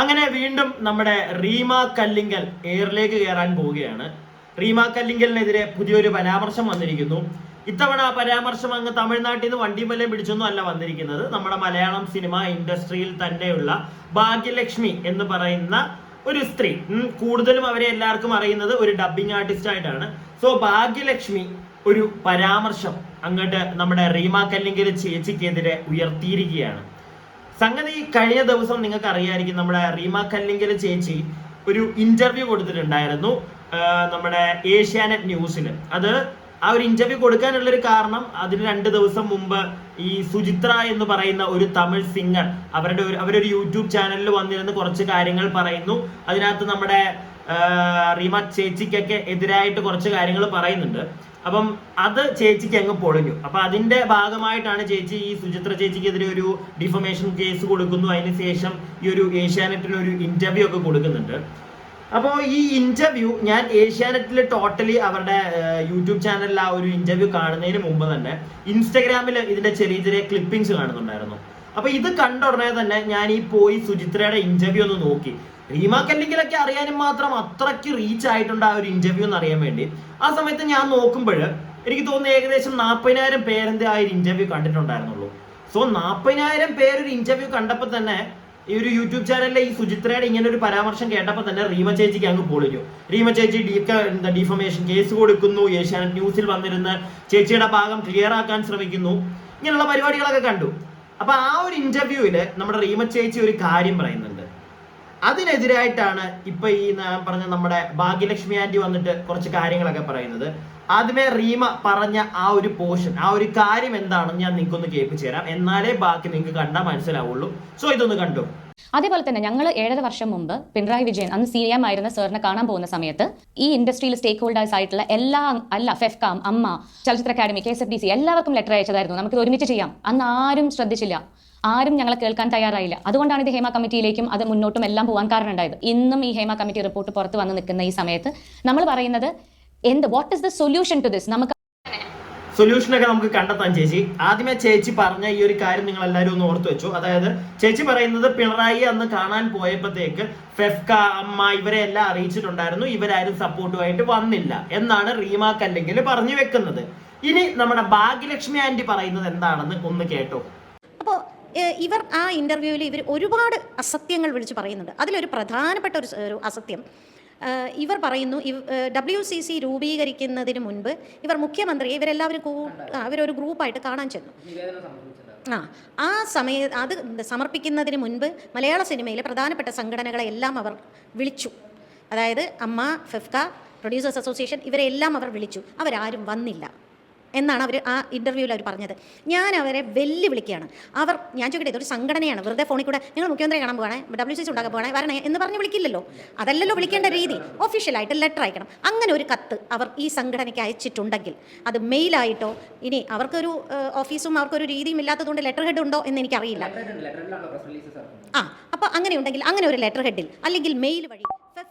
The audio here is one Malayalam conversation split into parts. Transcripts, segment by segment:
അങ്ങനെ വീണ്ടും നമ്മുടെ റീമ കല്ലിങ്കൽ എയറിലേക്ക് കയറാൻ പോവുകയാണ്. റീമ കല്ലിങ്കലിനെതിരെ പുതിയൊരു പരാമർശം വന്നിരിക്കുന്നു. ഇത്തവണ പരാമർശം അങ്ങ് തമിഴ്നാട്ടിൽ നിന്ന് വണ്ടിമലയും പിടിച്ചൊന്നും അല്ല വന്നിരിക്കുന്നത്. നമ്മുടെ മലയാളം സിനിമ ഇൻഡസ്ട്രിയിൽ തന്നെയുള്ള ഭാഗ്യലക്ഷ്മി എന്ന് പറയുന്ന ഒരു സ്ത്രീ. കൂടുതലും അവരെ എല്ലാവർക്കും അറിയുന്നത് ഒരു ഡബിങ് ആർട്ടിസ്റ്റ് ആയിട്ടാണ്. സോ ഭാഗ്യലക്ഷ്മി ഒരു പരാമർശം അങ്ങോട്ട് നമ്മുടെ റീമ കല്ലിങ്കൽ ചേച്ചിക്കെതിരെ ഉയർത്തിയിരിക്കുകയാണ്. സംഗതി കഴിഞ്ഞ ദിവസം നിങ്ങൾക്ക് അറിയായിരിക്കും നമ്മുടെ റീമ കല്ലിങ്കൽ ചേച്ചി ഒരു ഇന്റർവ്യൂ കൊടുത്തിട്ടുണ്ടായിരുന്നു നമ്മുടെ ഏഷ്യാനെറ്റ് ന്യൂസിൽ അത് ആ ഒരു ഇന്റർവ്യൂ കൊടുക്കാനുള്ള ഒരു കാരണം അതിന് രണ്ട് ദിവസം മുമ്പ് ഈ സുചിത്ര എന്ന് പറയുന്ന ഒരു തമിഴ് സിംഗർ അവരുടെ ഒരു അവരൊരു യൂട്യൂബ് ചാനലിൽ വന്നിരുന്ന് കുറച്ച് കാര്യങ്ങൾ പറയുന്നു. അതിനകത്ത് നമ്മുടെ റീമ ചേച്ചിക്കൊക്കെ എതിരായിട്ട് കുറച്ച് കാര്യങ്ങൾ പറയുന്നുണ്ട്. അപ്പം അത് ചേച്ചിക്ക് അങ്ങ് പൊളിഞ്ഞു. അപ്പൊ അതിന്റെ ഭാഗമായിട്ടാണ് ചേച്ചി ഈ സുചിത്ര ചേച്ചിക്കെതിരെ ഒരു ഡിഫമേഷൻ കേസ് കൊടുക്കുന്നു. അതിനുശേഷം ഈ ഒരു ഏഷ്യാനെറ്റിൽ ഒരു ഇന്റർവ്യൂ ഒക്കെ കൊടുക്കുന്നുണ്ട്. അപ്പോൾ ഈ ഇന്റർവ്യൂ ഞാൻ ഏഷ്യാനെറ്റിൽ ടോട്ടലി അവരുടെ യൂട്യൂബ് ചാനലിൽ ആ ഒരു ഇന്റർവ്യൂ കാണുന്നതിന് മുമ്പ് തന്നെ ഇൻസ്റ്റഗ്രാമിൽ ഇതിന്റെ ചെറിയ ചെറിയ ക്ലിപ്പിംഗ്സ് കാണുന്നുണ്ടായിരുന്നു. അപ്പൊ ഇത് കണ്ട ഉടനെ തന്നെ ഞാൻ ഈ പോയി സുചിത്രയുടെ ഇന്റർവ്യൂ ഒന്ന് നോക്കി. റീമ കല്ലിങ്കിലൊക്കെ അറിയാനും മാത്രം അത്രയ്ക്ക് റീച്ച് ആയിട്ടുണ്ട് ആ ഒരു ഇന്റർവ്യൂ എന്ന് അറിയാൻ വേണ്ടി. ആ സമയത്ത് ഞാൻ നോക്കുമ്പോൾ എനിക്ക് തോന്നുന്നു ഏകദേശം നാൽപ്പതിനായിരം പേരെന്റെ ആ ഒരു ഇന്റർവ്യൂ കണ്ടിട്ടുണ്ടായിരുന്നുള്ളൂ. സോ നാൽപ്പതിനായിരം പേരൊരു ഇന്റർവ്യൂ കണ്ടപ്പോൾ തന്നെ ഈ ഒരു യൂട്യൂബ് ചാനലിലെ ഈ സുചിത്രയുടെ ഇങ്ങനെ ഒരു പരാമർശം കേട്ടപ്പോൾ തന്നെ റീമ ചേച്ചിക്ക് അങ്ങ് പൊളിഞ്ഞു. റീമ ചേച്ചി ഡീക്ക എന്താ ഡിഫമേഷൻ കേസ് കൊടുക്കുന്നു ഏഷ്യാനെറ്റ് ന്യൂസിൽ വന്നിരുന്ന് ചേച്ചിയുടെ ഭാഗം ക്ലിയർ ആക്കാൻ ശ്രമിക്കുന്നു. ഇങ്ങനെയുള്ള പരിപാടികളൊക്കെ കണ്ടു. അപ്പൊ ആ ഒരു ഇന്റർവ്യൂവിൽ നമ്മുടെ റീമ ചേച്ചി ഒരു കാര്യം പറയുന്നുണ്ട്. അതിനെതിരായിട്ടാണ് ഇപ്പൊ ഈ പറഞ്ഞ നമ്മുടെ ഭാഗ്യലക്ഷ്മി ആന്റി വന്നിട്ട് കുറച്ച് കാര്യങ്ങളൊക്കെ പറയുന്നത്. ആദ്യമേ റീമ പറഞ്ഞ ആ ഒരു പോർഷൻ ആ ഒരു കാര്യം എന്താണെന്ന് ഞാൻ നിങ്ങൾക്കൊന്ന് കേൾപ്പിച്ചു തരാം. എന്നാലേ ബാക്കി നിങ്ങൾക്ക് കണ്ടാൽ മനസ്സിലാവുള്ളൂ. സോ ഇതൊന്ന് കണ്ടു. അതേപോലെ തന്നെ ഞങ്ങൾ ഏഴര വർഷം മുമ്പ് പിണറായി വിജയൻ അന്ന് സി എം ആയിരുന്ന സാറിനെ കാണാൻ പോകുന്ന സമയത്ത് ഈ ഇൻഡസ്ട്രിയിൽ സ്റ്റേക്ക് ഹോൾഡേഴ്സ് ആയിട്ടുള്ള എല്ലാ അല്ല ഫെഫ്കാം അമ്മ ചലച്ചിത്ര academy K S F D C എല്ലാവർക്കും ലെറ്റർ അയച്ചതായിരുന്നു. നമുക്ക് ഒരുമിച്ച് ചെയ്യാം. അന്ന് ആരും ശ്രദ്ധിച്ചില്ല. ആരും ഞങ്ങളെ കേൾക്കാൻ തയ്യാറായില്ല. അതുകൊണ്ടാണ് ഇത് ഹേമ കമ്മിറ്റിയിലേക്കും അത് മുന്നോട്ടും എല്ലാം പോകാൻ കാരണം ഉണ്ടായത് ഇന്നും ഈ ഹേമ കമ്മിറ്റി റിപ്പോർട്ട് പുറത്ത് വന്ന് നിൽക്കുന്ന ഈ സമയത്ത് നമ്മൾ പറയുന്നത് എന്ത്? What is the solution to this നമുക്ക് സൊല്യൂഷനൊക്കെ നമുക്ക് കണ്ടെത്താൻ ചേച്ചി. ആദ്യമേ ചേച്ചി പറഞ്ഞ ഈ ഒരു കാര്യം നിങ്ങൾ എല്ലാവരും ഒന്ന് ഓർത്തു വെച്ചു. അതായത് ചേച്ചി പറയുന്നത് പിണറായി അന്ന് കാണാൻ പോയപ്പോഴത്തേക്ക് ഫെഫ്ക അമ്മ ഇവരെ എല്ലാം അറിയിച്ചിട്ടുണ്ടായിരുന്നു. ഇവരാരും സപ്പോർട്ടുമായിട്ട് വന്നില്ല എന്നാണ് റീമാക്ക് അല്ലെങ്കിൽ പറഞ്ഞു വെക്കുന്നത്. ഇനി നമ്മുടെ ഭാഗ്യലക്ഷ്മി ആന്റി പറയുന്നത് എന്താണെന്ന് ഒന്ന് കേട്ടോ. അപ്പോൾ ഇവർ ആ ഇന്റർവ്യൂവിൽ ഇവർ ഒരുപാട് അസത്യങ്ങൾ വിളിച്ച് പറയുന്നുണ്ട്. അതിലൊരു പ്രധാനപ്പെട്ട ഒരു ഒരു അസത്യം. ഇവർ പറയുന്നു ഡബ്ല്യു സി സി രൂപീകരിക്കുന്നതിന് മുൻപ് ഇവർ മുഖ്യമന്ത്രിയെ ഇവരെല്ലാവരും കൂ അവരൊരു ഗ്രൂപ്പായിട്ട് കാണാൻ ചെന്നു. ആ ആ സമയ അത് സമർപ്പിക്കുന്നതിന് മുൻപ് മലയാള സിനിമയിലെ പ്രധാനപ്പെട്ട സംഘടനകളെല്ലാം അവർ വിളിച്ചു. അതായത് അമ്മ ഫെഫ്ക പ്രൊഡ്യൂസേഴ്സ് അസോസിയേഷൻ ഇവരെല്ലാം അവർ വിളിച്ചു. അവരാരും വന്നില്ല. എന്നാണ് അവർ ആ ഇന്റർവ്യൂവിൽ അവർ പറഞ്ഞത്. ഞാൻ അവരെ വെല്ലുവിളിക്കുകയാണ്. അവർ ഞാൻ ചോദിക്കട്ടെ ഇതൊരു സംഘടനയാണ്. വെറുതെ ഫോണിൽ കൂടെ നിങ്ങൾ മുഖ്യമന്ത്രി കാണാൻ പോകണേ ഡബ്ല്യു സി സി ഉണ്ടാക്കാൻ പോകണേ വരണേ എന്ന് പറഞ്ഞ് വിളിക്കില്ലല്ലോ. അതല്ലല്ലോ വിളിക്കേണ്ട രീതി. ഒഫീഷ്യലായിട്ട് ലെറ്റർ അയക്കണം. അങ്ങനെ ഒരു കത്ത് അവർ ഈ സംഘടനയ്ക്ക് അയച്ചിട്ടുണ്ടെങ്കിൽ അത് മെയിലായിട്ടോ ഇനി അവർക്കൊരു ഓഫീസും അവർക്കൊരു രീതിയും ഇല്ലാത്തതുകൊണ്ട് ലെറ്റർ ഹെഡ് ഉണ്ടോ എന്ന് എനിക്കറിയില്ല. ആ അപ്പോൾ അങ്ങനെ ഉണ്ടെങ്കിൽ അങ്ങനെ ഒരു ലെറ്റർ ഹെഡിൽ അല്ലെങ്കിൽ മെയിൽ വഴി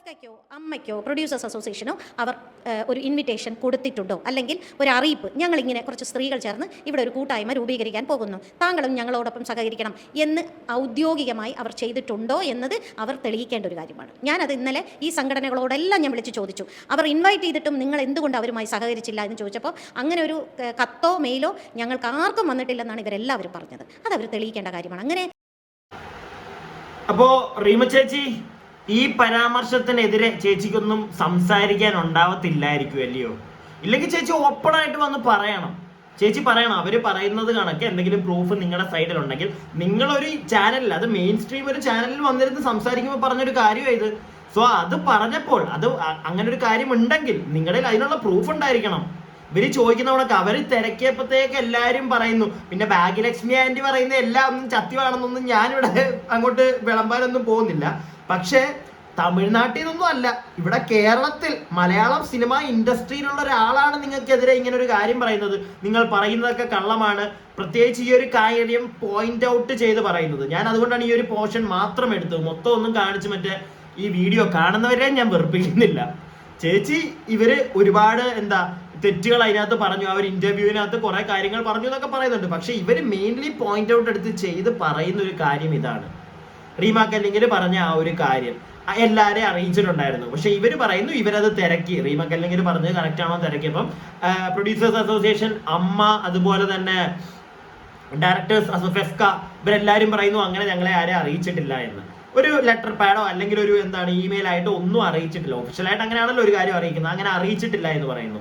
ഫെഫ്കയ്ക്കോ അമ്മയ്ക്കോ പ്രൊഡ്യൂസേഴ്സ് അസോസിയേഷനോ അവർ ഒരു ഇൻവിറ്റേഷൻ കൊടുത്തിട്ടുണ്ടോ? അല്ലെങ്കിൽ ഒരു അറിയിപ്പ്. ഞങ്ങളിങ്ങനെ കുറച്ച് സ്ത്രീകൾ ചേർന്ന് ഇവിടെ ഒരു കൂട്ടായ്മ രൂപീകരിക്കാൻ പോകുന്നു. താങ്കളും ഞങ്ങളോടൊപ്പം സഹകരിക്കണം എന്ന് ഔദ്യോഗികമായി അവർ ചെയ്തിട്ടുണ്ടോ എന്നത് അവർ തെളിയിക്കേണ്ട ഒരു കാര്യമാണ്. ഞാനത് ഇന്നലെ ഈ സംഘടനകളോടെല്ലാം ഞാൻ വിളിച്ച് ചോദിച്ചു. അവർ ഇൻവൈറ്റ് ചെയ്തിട്ടും നിങ്ങൾ എന്തുകൊണ്ട് അവരുമായി സഹകരിച്ചില്ല എന്ന് ചോദിച്ചപ്പോൾ അങ്ങനെ ഒരു കത്തോ മെയിലോ ഞങ്ങൾക്ക് ആർക്കും വന്നിട്ടില്ലെന്നാണ് ഇവരെല്ലാവരും പറഞ്ഞത്. അത് അവർ തെളിയിക്കേണ്ട കാര്യമാണ്. അങ്ങനെ അപ്പോ റീമ ചേച്ചി ഈ പരാമർശത്തിനെതിരെ ചേച്ചിക്കൊന്നും സംസാരിക്കാൻ ഉണ്ടാവത്തില്ലായിരിക്കും അല്ലയോ? ഇല്ലെങ്കിൽ ചേച്ചി ഓപ്പൺ ആയിട്ട് വന്ന് പറയണം. ചേച്ചി പറയണം അവർ പറയുന്നത് കണക്ക് എന്തെങ്കിലും പ്രൂഫ് നിങ്ങളുടെ സൈഡിൽ ഉണ്ടെങ്കിൽ. നിങ്ങളൊരു ചാനലിൽ അത് മെയിൻ സ്ട്രീം ഒരു ചാനലിൽ വന്നിരുന്ന് സംസാരിക്കുമ്പോൾ പറഞ്ഞൊരു കാര്യമാണ് ഇത്. സോ അത് പറഞ്ഞപ്പോൾ അത് അങ്ങനെ ഒരു കാര്യം ഉണ്ടെങ്കിൽ നിങ്ങളുടെ അതിനുള്ള പ്രൂഫ് ഉണ്ടായിരിക്കണം. ഇവർ ചോദിക്കുന്ന കണക്ക് അവർ തിരക്കിയപ്പോഴത്തേക്ക് എല്ലാരും പറയുന്നു പിന്നെ ഭാഗ്യലക്ഷ്മി ആന്റി പറയുന്ന എല്ലാം ഒന്നും ചത്യമാണെന്നൊന്നും ഞാനിവിടെ അങ്ങോട്ട് വിളമ്പാനൊന്നും പോകുന്നില്ല. പക്ഷേ തമിഴ്നാട്ടിൽ നിന്നൊന്നും അല്ല ഇവിടെ കേരളത്തിൽ മലയാളം സിനിമ ഇൻഡസ്ട്രിയിലുള്ള ഒരാളാണ് നിങ്ങൾക്കെതിരെ ഇങ്ങനെ ഒരു കാര്യം പറയുന്നത്. നിങ്ങൾ പറയുന്നതൊക്കെ കള്ളമാണ്. പ്രത്യേകിച്ച് ഈ ഒരു കാര്യം പോയിന്റ് ഔട്ട് ചെയ്ത് പറയുന്നത്. ഞാൻ അതുകൊണ്ടാണ് ഈ ഒരു പോർഷൻ മാത്രം എടുത്തത്. മൊത്തം ഒന്നും കാണിച്ച് മറ്റേ ഈ വീഡിയോ കാണുന്നവരെ ഞാൻ വെറുപ്പിക്കുന്നില്ല. ചേച്ചി ഇവർ ഒരുപാട് എന്താ തെറ്റുകൾ അതിനകത്ത് പറഞ്ഞു. അവർ ഇന്റർവ്യൂവിനകത്ത് കുറെ കാര്യങ്ങൾ പറഞ്ഞു എന്നൊക്കെ പറയുന്നുണ്ട്. പക്ഷെ ഇവർ മെയിൻലി പോയിന്റ് ഔട്ട് എടുത്ത് ചെയ്ത് പറയുന്ന ഒരു കാര്യം ഇതാണ്. റീമാ കല്ലിങ്കൽ പറഞ്ഞ ആ ഒരു കാര്യം. എല്ലാരെ അറിയിച്ചിട്ടുണ്ടായിരുന്നു. പക്ഷെ ഇവർ പറയുന്നു ഇവരത് തിരക്കി. റീമ കല്ലിങ്കൽ പറഞ്ഞത് കറക്റ്റ് ആണോ തിരക്കിയപ്പം പ്രൊഡ്യൂസേഴ്സ് അസോസിയേഷൻ അമ്മ അതുപോലെ തന്നെ ഡയറക്ടേഴ്സ് ഫെഫ്ക ഇവരെല്ലാരും പറയുന്നു അങ്ങനെ ഞങ്ങളെ ആരെയും അറിയിച്ചിട്ടില്ല എന്ന്. ഒരു ലെറ്റർ പാഡോ അല്ലെങ്കിൽ ഒരു എന്താണ് ഇമെയിൽ ആയിട്ടോ ഒന്നും അറിയിച്ചിട്ടില്ല. ഒഫീഷ്യലായിട്ട് അങ്ങനെയാണല്ലോ ഒരു കാര്യം അറിയിക്കുന്നത്. അങ്ങനെ അറിയിച്ചിട്ടില്ല എന്ന് പറയുന്നു.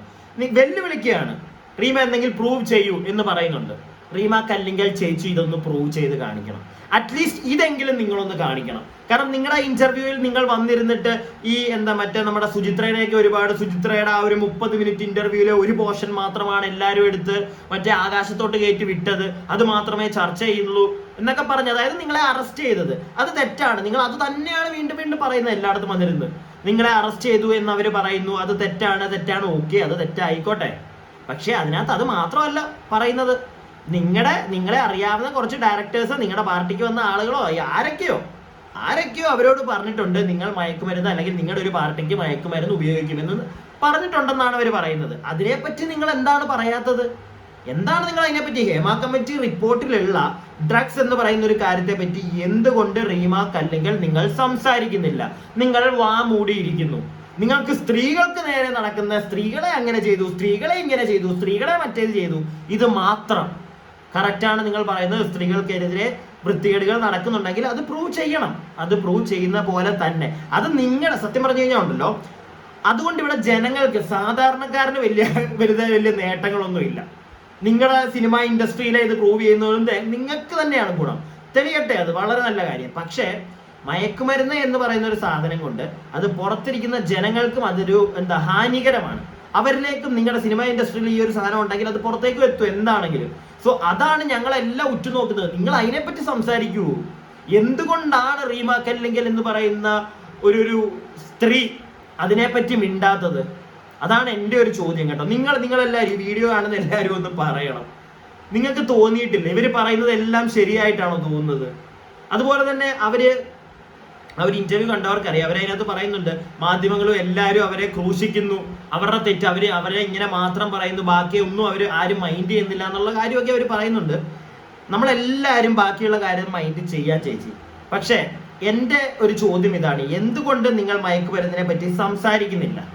വെല്ലുവിളിക്കുകയാണ് റീമ എന്തെങ്കിലും പ്രൂവ് ചെയ്യൂ എന്ന് പറയുന്നുണ്ട്. റീമ കല്ലിങ്കൽ ചേച്ചി ഇതൊന്ന് പ്രൂവ് ചെയ്ത് കാണിക്കണം. അറ്റ്ലീസ്റ്റ് ഇതെങ്കിലും നിങ്ങളൊന്ന് കാണിക്കണം. കാരണം നിങ്ങളുടെ ഇന്റർവ്യൂവിൽ നിങ്ങൾ വന്നിരുന്നിട്ട് ഈ എന്താ മറ്റേ നമ്മുടെ സുചിത്രയുടെയൊക്കെ ഒരുപാട് സുചിത്രയുടെ ആ ഒരു മുപ്പത് മിനിറ്റ് ഇന്റർവ്യൂവിലെ ഒരു പോർഷൻ മാത്രമാണ് എല്ലാവരും എടുത്ത് മറ്റേ ആകാശത്തോട്ട് കയറ്റി വിട്ടത്. അത് മാത്രമേ ചർച്ച ചെയ്യുള്ളൂ എന്നൊക്കെ പറഞ്ഞു അതായത് നിങ്ങളെ അറസ്റ്റ് ചെയ്തത്. അത് തെറ്റാണ്. നിങ്ങൾ അത് തന്നെയാണ് വീണ്ടും വീണ്ടും പറയുന്നത് എല്ലായിടത്തും വന്നിരുന്നത് നിങ്ങളെ അറസ്റ്റ് ചെയ്തു എന്ന് അവർ പറയുന്നു. അത് തെറ്റാണ് തെറ്റാണ്. ഓക്കെ അത് തെറ്റായിക്കോട്ടെ. പക്ഷേ അതിനകത്ത് അത് മാത്രമല്ല പറയുന്നത്. നിങ്ങളുടെ നിങ്ങളെ അറിയാവുന്ന കുറച്ച് ഡയറക്ടേഴ്സോ നിങ്ങളുടെ പാർട്ടിക്ക് വന്ന ആളുകളോ ആരൊക്കെയോ ആരൊക്കെയോ അവരോട് പറഞ്ഞിട്ടുണ്ട് നിങ്ങൾ മയക്കുമരുന്ന് അല്ലെങ്കിൽ നിങ്ങളുടെ ഒരു പാർട്ടിക്ക് മയക്കുമരുന്ന് ഉപയോഗിക്കുമെന്ന് പറഞ്ഞിട്ടുണ്ടെന്നാണ് അവർ പറയുന്നത്. അതിനെപ്പറ്റി നിങ്ങൾ എന്താണ് പറയാത്തത്? എന്താണ് നിങ്ങൾ അതിനെപ്പറ്റി? ഹേമാ കമ്മിറ്റി റിപ്പോർട്ടിലുള്ള ഡ്രഗ്സ് എന്ന് പറയുന്ന ഒരു കാര്യത്തെ പറ്റി എന്തുകൊണ്ട് റീമാക്ക് അല്ലെങ്കിൽ നിങ്ങൾ സംസാരിക്കുന്നില്ല? നിങ്ങൾ വാ മൂടിയിരിക്കുന്നു. നിങ്ങൾക്ക് സ്ത്രീകൾക്ക് നേരെ നടക്കുന്ന സ്ത്രീകളെ അങ്ങനെ ചെയ്തു സ്ത്രീകളെ ഇങ്ങനെ ചെയ്തു സ്ത്രീകളെ മറ്റേത് ചെയ്തു. ഇത് മാത്രം. കറക്റ്റാണ് നിങ്ങൾ പറയുന്നത്. സ്ത്രീകൾക്കെതിരെ വൃത്തികേടുകൾ നടക്കുന്നുണ്ടെങ്കിൽ അത് പ്രൂവ് ചെയ്യണം. അത് പ്രൂവ് ചെയ്യുന്ന പോലെ തന്നെ. അത് നിങ്ങളുടെ സത്യം പറഞ്ഞു കഴിഞ്ഞാൽ ഉണ്ടല്ലോ. അതുകൊണ്ട് ഇവിടെ ജനങ്ങൾക്ക് സാധാരണക്കാരന് വലിയ വലുത് വലിയ നേട്ടങ്ങളൊന്നുമില്ല നിങ്ങളുടെ സിനിമ ഇൻഡസ്ട്രിയിലെ ഇത് പ്രൂവ് ചെയ്യുന്നതും നിങ്ങൾക്ക് തന്നെയാണ് ഗുണം. തെളിയട്ടെ അത് വളരെ നല്ല കാര്യം. പക്ഷേ മയക്കുമരുന്ന് എന്ന് പറയുന്ന ഒരു സാധനം കൊണ്ട് അത് പുറത്തിരിക്കുന്ന ജനങ്ങൾക്കും അതൊരു എന്താ ഹാനികരമാണ്. അവരിലേക്കും നിങ്ങളുടെ സിനിമ ഇൻഡസ്ട്രിയിൽ ഈ ഒരു സാധനം ഉണ്ടെങ്കിൽ അത് പുറത്തേക്കും എത്തും. എന്താണെങ്കിലും സോ അതാണ് ഞങ്ങളെല്ലാം ഉറ്റുനോക്കുന്നത്. നിങ്ങൾ അതിനെപ്പറ്റി സംസാരിക്കൂ. എന്തുകൊണ്ടാണ് റീമ അല്ലെങ്കിൽ എന്ന് പറയുന്ന ഒരു ഒരു സ്ത്രീ അതിനെപ്പറ്റി മിണ്ടാത്തത്? അതാണ് എന്റെ ഒരു ചോദ്യം കേട്ടോ. നിങ്ങൾ നിങ്ങളെല്ലാവരും ഈ വീഡിയോ കാണുന്ന എല്ലാവരും ഒന്ന് പറയണം. നിങ്ങൾക്ക് തോന്നിയിട്ടില്ല? ഇവർ പറയുന്നത് എല്ലാം ശരിയായിട്ടാണോ തോന്നുന്നത്? അതുപോലെ തന്നെ അവർ അവർ ഇന്റർവ്യൂ കണ്ടവർക്കറിയാം. അവരതിനകത്ത് പറയുന്നുണ്ട് മാധ്യമങ്ങളും എല്ലാവരും അവരെ ക്രൂശിക്കുന്നു. അവരുടെ തെറ്റ് അവർ അവരെ ഇങ്ങനെ മാത്രം പറയുന്നു. ബാക്കി ഒന്നും അവർ ആരും മൈൻഡ് ചെയ്യുന്നില്ല എന്നുള്ള കാര്യമൊക്കെ അവർ പറയുന്നുണ്ട്. നമ്മളെല്ലാവരും ബാക്കിയുള്ള കാര്യം മൈൻഡ് ചെയ്യാൻ ചേച്ചി. പക്ഷേ എന്റെ ഒരു ചോദ്യം ഇതാണ്. എന്തുകൊണ്ട് നിങ്ങൾ മയക്കുമരുന്നിനെ പറ്റി സംസാരിക്കുന്നില്ല?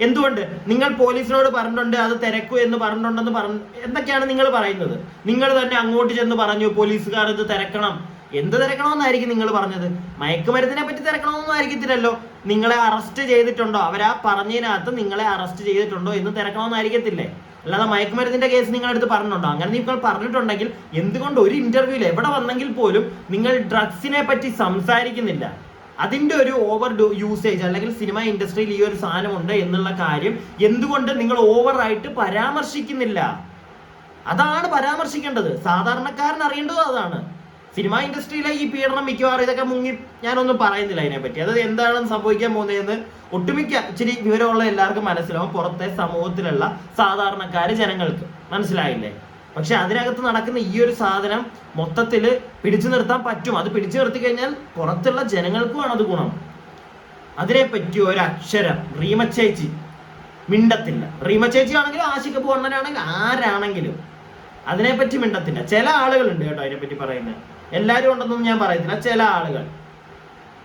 എന്തുകൊണ്ട്? നിങ്ങൾ പോലീസിനോട് പറഞ്ഞിട്ടുണ്ട് അത് തിരക്കൂ എന്ന് പറഞ്ഞിട്ടുണ്ടെന്ന് പറഞ്ഞു എന്തൊക്കെയാണ് നിങ്ങൾ പറയുന്നത്. നിങ്ങൾ തന്നെ അങ്ങോട്ട് ചെന്ന് പറഞ്ഞു പോലീസുകാർ ഇത് തിരക്കണം. എന്ത് തിരക്കണമെന്നായിരിക്കും നിങ്ങൾ പറഞ്ഞത്? മയക്കുമരുന്നിനെ പറ്റി തിരക്കണമെന്നൊന്നും ആയിരിക്കത്തില്ലല്ലോ. നിങ്ങളെ അറസ്റ്റ് ചെയ്തിട്ടുണ്ടോ? അവരാ പറഞ്ഞതിനകത്ത് നിങ്ങളെ അറസ്റ്റ് ചെയ്തിട്ടുണ്ടോ എന്ന് തിരക്കണമെന്നായിരിക്കത്തില്ലേ? അല്ലാതെ മയക്കുമരുന്നിന്റെ കേസ് നിങ്ങളടുത്ത് പറഞ്ഞിട്ടുണ്ടോ? അങ്ങനെ നിങ്ങൾ പറഞ്ഞിട്ടുണ്ടെങ്കിൽ എന്തുകൊണ്ട് ഒരു ഇന്റർവ്യൂവിൽ എവിടെ വന്നെങ്കിൽ പോലും നിങ്ങൾ ഡ്രഗ്സിനെ പറ്റി സംസാരിക്കുന്നില്ല? അതിന്റെ ഒരു ഓവർ യൂസേജ് അല്ലെങ്കിൽ സിനിമ ഇൻഡസ്ട്രിയിൽ ഈ ഒരു സാധനം ഉണ്ട് എന്നുള്ള കാര്യം എന്തുകൊണ്ട് നിങ്ങൾ ഓവറായിട്ട് പരാമർശിക്കുന്നില്ല? അതാണ് പരാമർശിക്കേണ്ടത്. സാധാരണക്കാരൻ അറിയേണ്ടത് അതാണ്. സിനിമ ഇൻഡസ്ട്രിയിലെ ഈ പീഡനം മിക്കവാറും ഇതൊക്കെ മുങ്ങി ഞാനൊന്നും പറയുന്നില്ല അതിനെപ്പറ്റി അത് എന്താണ് സംഭവിക്കാൻ പോകുന്നതെന്ന് ഒട്ടുമിക്ക ഇച്ചിരി വിവരമുള്ള എല്ലാവർക്കും മനസ്സിലാവും. പുറത്തെ സമൂഹത്തിലുള്ള സാധാരണക്കാര് ജനങ്ങൾക്ക് മനസ്സിലായില്ലേ? പക്ഷെ അതിനകത്ത് നടക്കുന്ന ഈ ഒരു സാധനം മൊത്തത്തിൽ പിടിച്ചു നിർത്താൻ പറ്റും. അത് പിടിച്ചു നിർത്തി കഴിഞ്ഞാൽ പുറത്തുള്ള ജനങ്ങൾക്കുമാണ് അത് ഗുണം. അതിനെപ്പറ്റി ഒരു അക്ഷരം റീമ ചേച്ചി. മിണ്ടത്തില്ല. റീമ ചേച്ചി ആണെങ്കിലും ആശിക പൂർണനാണെങ്കിലും ആരാണെങ്കിലും അതിനെപ്പറ്റി മിണ്ടത്തില്ല. ചില ആളുകളുണ്ട് കേട്ടോ അതിനെപ്പറ്റി പറയുന്നത്. എല്ലാവരും ഉണ്ടെന്നൊന്നും ഞാൻ പറയത്തില്ല. ചില ആളുകൾ.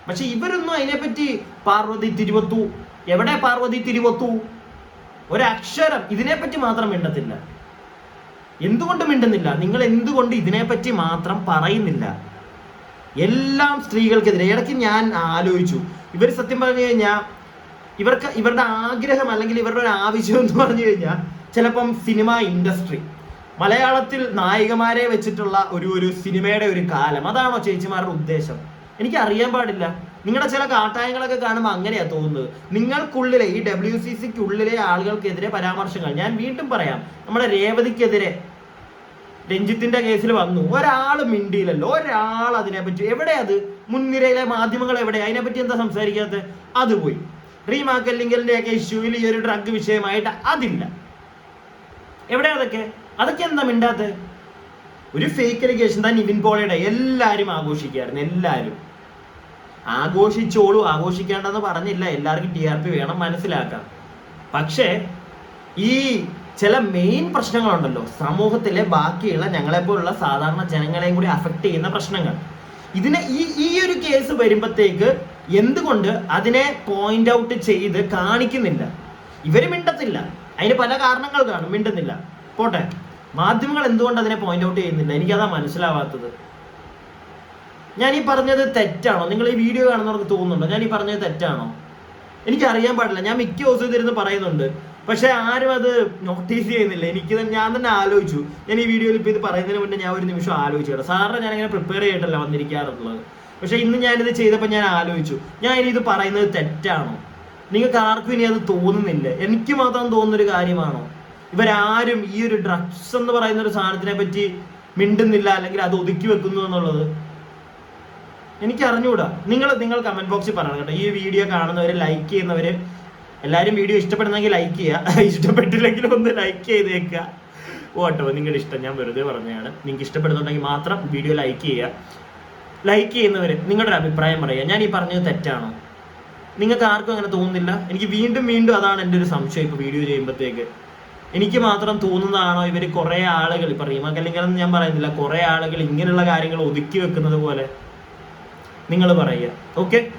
പക്ഷെ ഇവരൊന്നും അതിനെപ്പറ്റി പാർവതി തിരുവത്തു എവിടെ പാർവതി തിരുവത്തു? ഒരക്ഷരം ഇതിനെപ്പറ്റി മാത്രം മിണ്ടത്തില്ല. എന്തുകൊണ്ട് മിണ്ടുന്നില്ല? നിങ്ങൾ എന്തുകൊണ്ട് ഇതിനെപ്പറ്റി മാത്രം പറയുന്നില്ല? എല്ലാം സ്ത്രീകൾക്കെതിരെ. ഇടയ്ക്ക് ഞാൻ ആലോചിച്ചു. ഇവർ സത്യം പറഞ്ഞു കഴിഞ്ഞാൽ ഇവർക്ക് ഇവരുടെ ആഗ്രഹം അല്ലെങ്കിൽ ഇവരുടെ ഒരു ആവശ്യം എന്ന് പറഞ്ഞു കഴിഞ്ഞാൽ ചിലപ്പം സിനിമ ഇൻഡസ്ട്രി. മലയാളത്തിൽ നായികമാരെ വെച്ചിട്ടുള്ള ഒരു ഒരു സിനിമയുടെ ഒരു കാലം. അതാണോ ചേച്ചിമാരുടെ ഉദ്ദേശം? എനിക്ക് അറിയാൻ പാടില്ല. നിങ്ങളുടെ ചില കാട്ടായങ്ങളൊക്കെ കാണുമ്പോൾ അങ്ങനെയാ തോന്നുന്നത്. നിങ്ങൾക്കുള്ളിലെ ഈ ഡബ്ല്യു സി സിക്കുള്ളിലെ ആളുകൾക്കെതിരെ പരാമർശങ്ങൾ. ഞാൻ വീണ്ടും പറയാം. നമ്മുടെ രേവതിക്കെതിരെ രഞ്ജിത്തിന്റെ കേസിൽ വന്നു. ഒരാൾ മിണ്ടിയില്ലല്ലോ. ഒരാൾ അതിനെപ്പറ്റി എവിടെ അത്? മുൻനിരയിലെ മാധ്യമങ്ങൾ എവിടെ? അതിനെപ്പറ്റി എന്താ സംസാരിക്കാത്തത് അത് പോയി. റീമാ ഒക്കെ ഇഷ്യൂവിൽ ഈ ഒരു ഡ്രഗ് വിഷയമായിട്ട് അതില്ല. എവിടെ അതൊക്കെ? അതൊക്കെ എന്താ മിണ്ടാത്തത് ഒരു ഫേക്ക് അലിഗേഷൻ താൻ നിവിൻ പോളിയുടെ എല്ലാവരും ആഘോഷിക്കായിരുന്നു എല്ലാവരും ആഘോഷിച്ചോളൂ ആഘോഷിക്കേണ്ടെന്ന് പറഞ്ഞില്ല എല്ലാവർക്കും ടി ആർ പി വേണം മനസ്സിലാക്കാം. പക്ഷേ ഈ ചില മെയിൻ പ്രശ്നങ്ങളുണ്ടല്ലോ സമൂഹത്തിലെ ബാക്കിയുള്ള ഞങ്ങളെപ്പോലുള്ള സാധാരണ ജനങ്ങളെയും കൂടി അഫക്റ്റ് ചെയ്യുന്ന പ്രശ്നങ്ങൾ. ഇതിനെ ഈ ഈ ഒരു കേസ് വരുമ്പോഴത്തേക്ക് എന്തുകൊണ്ട് അതിനെ പോയിന്റ് ഔട്ട് ചെയ്ത് കാണിക്കുന്നില്ല? ഇവർ മിണ്ടത്തില്ല. അതിന് പല കാരണങ്ങൾ കാണും മിണ്ടുന്നില്ല. പോട്ടെ. മാധ്യമങ്ങൾ എന്തുകൊണ്ട് അതിനെ പോയിന്റ് ഔട്ട് ചെയ്യുന്നില്ല? എനിക്കതാ മനസ്സിലാവാത്തത്. ഞാൻ ഈ പറഞ്ഞത് തെറ്റാണോ? നിങ്ങൾ ഈ വീഡിയോ കാണുന്നവർക്ക് തോന്നുന്നുണ്ടോ? ഞാൻ ഈ പറഞ്ഞത് തെറ്റാണോ? എനിക്ക് അറിയാൻ പാടില്ല. ഞാൻ മിക്ക ദിവസവും ഇതിരുന്ന് പറയുന്നുണ്ട്. പക്ഷെ ആരും അത് നോട്ടീസ് ചെയ്യുന്നില്ല. എനിക്ക് തന്നെ- ഞാൻ തന്നെ ആലോചിച്ചു. ഞാൻ ഈ വീഡിയോയിൽ ഇപ്പൊ ഇത് പറയുന്നതിന് മുന്നേ ഞാൻ ഒരു നിമിഷം ആലോചിച്ചു കേട്ടോ സാറിന് ഞാൻ ഇങ്ങനെ പ്രിപ്പയർ ചെയ്തിട്ടല്ല വന്നിരിക്കാറുള്ളത്. പക്ഷെ ഇന്ന് ഞാനിത് ചെയ്തപ്പോൾ ഞാൻ ആലോചിച്ചു. ഞാൻ ഇനി ഇത് പറയുന്നത് തെറ്റാണോ? നിങ്ങൾക്ക് ആർക്കും ഇനി അത് തോന്നുന്നില്ല. എനിക്ക് മാത്രം തോന്നുന്നൊരു കാര്യമാണോ? ഇവരാരും ഈ ഒരു ഡ്രഗ്സ് എന്ന് പറയുന്ന ഒരു സാധനത്തിനെ പറ്റി മിണ്ടുന്നില്ല അല്ലെങ്കിൽ അത് ഒതുക്കി വെക്കുന്നു എന്നുള്ളത് എനിക്ക് അറിഞ്ഞുകൂടാ നിങ്ങൾ നിങ്ങൾ കമന്റ് ബോക്സിൽ പറയണം കേട്ടോ. ഈ വീഡിയോ കാണുന്നവര് ലൈക്ക് ചെയ്യുന്നവര് എല്ലാവരും വീഡിയോ ഇഷ്ടപ്പെടുന്നെങ്കിൽ ലൈക്ക് ചെയ്യുക. ഇഷ്ടപ്പെട്ടില്ലെങ്കിൽ ഒന്ന് ലൈക്ക് ചെയ്തേക്കുക. ഓട്ടോ നിങ്ങളുടെ ഇഷ്ടം ഞാൻ വെറുതെ പറഞ്ഞതാണ്. നിങ്ങൾക്ക് ഇഷ്ടപ്പെടുന്നുണ്ടെങ്കിൽ മാത്രം വീഡിയോ ലൈക്ക് ചെയ്യുക. ലൈക്ക് ചെയ്യുന്നവർ നിങ്ങളുടെ അഭിപ്രായം പറയുക. ഞാൻ ഈ പറഞ്ഞത് തെറ്റാണോ? നിങ്ങൾക്ക് ആർക്കും അങ്ങനെ തോന്നുന്നില്ല. എനിക്ക് വീണ്ടും വീണ്ടും അതാണ് എന്റെ ഒരു സംശയം ഇപ്പോൾ വീഡിയോ ചെയ്യുമ്പോഴത്തേക്ക്. എനിക്ക് മാത്രം തോന്നുന്നതാണോ ഇവർ കുറേ ആളുകൾ? ഇപ്പം റീമ ഞാൻ പറയുന്നില്ല കുറേ ആളുകൾ ഇങ്ങനെയുള്ള കാര്യങ്ങൾ ഒതുക്കി വെക്കുന്നത് പോലെ നിങ്ങൾ പറയുക. ഓക്കെ